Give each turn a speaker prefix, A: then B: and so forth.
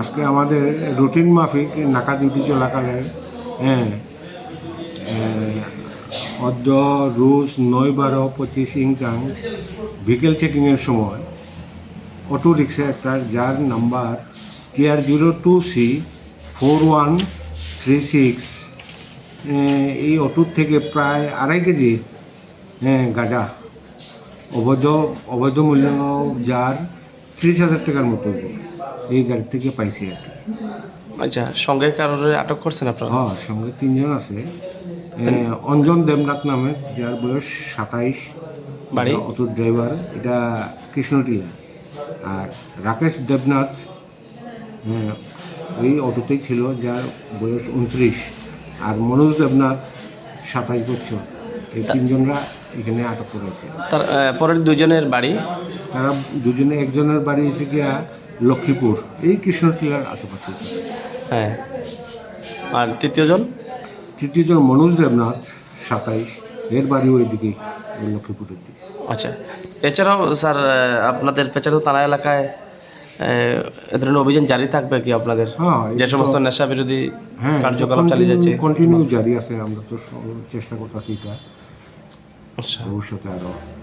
A: আজকে আমাদের রুটিন মাফিক নাকা ডিউটি চলাকালে হ্যাঁ অদ্য রুশ, নয় বারো, পঁচিশ ইংকাং ভিকেল চেকিংয়ের সময় অটো রিক্সা একটা, যার number TR zero two C four one three six এই অটোর থেকে প্রায় আড়াই কেজি হ্যাঁ গাঁজা, অবৈধ অবৈধ মূল্য যার ত্রিশ হাজার টাকার মতো। এই গাড়ি থেকে পাইছি আর কি।
B: আচ্ছা সঙ্গে কারোর আটক করছেন আপনারা?
A: হ্যাঁ সঙ্গে তিনজন আছে। অঞ্জন দেবনাথ নামে যার বয়স সাতাইশ।
B: বাড়ি?
A: অটোর ড্রাইভার এটা কৃষ্ণটিলা। আর রাকেশ দেবনাথ হ্যাঁ, ওই অটোতেই ছিল যার বয়স উনত্রিশ। আর মনোজ দেবনাথ সাতাইশ বছর। এই তিনজনরা এখানে আটক করেছে।
B: তার পরের দুজনের বাড়ি?
A: তারা দুজনে একজনের বাড়ি এসে গিয়া লক্ষ্মীপুর এই কৃষ্ণ কৃষ্ণটিলার আশেপাশে।
B: হ্যাঁ। আর তৃতীয়জন
A: তৃতীয়জন মনোজ দেবনাথ সাতাইশ। এর বাড়ি ওই লক্ষ্মীপুরের দিকে।
B: আচ্ছা। এছাড়াও স্যার আপনাদের পেচারু থানা এলাকায় এ ধরনের অভিযান জারি থাকবে কি আপনাদের?
A: হ্যাঁ
B: যে সমস্ত নেশা বিরোধী
A: হ্যাঁ
B: কার্যকলাপ চালিয়ে যাচ্ছে।
A: কন্টিনিউ জারি আছে আমরা তো চেষ্টা করতেছি এটা।
B: আচ্ছা।
A: ভবিষ্যতে আরও।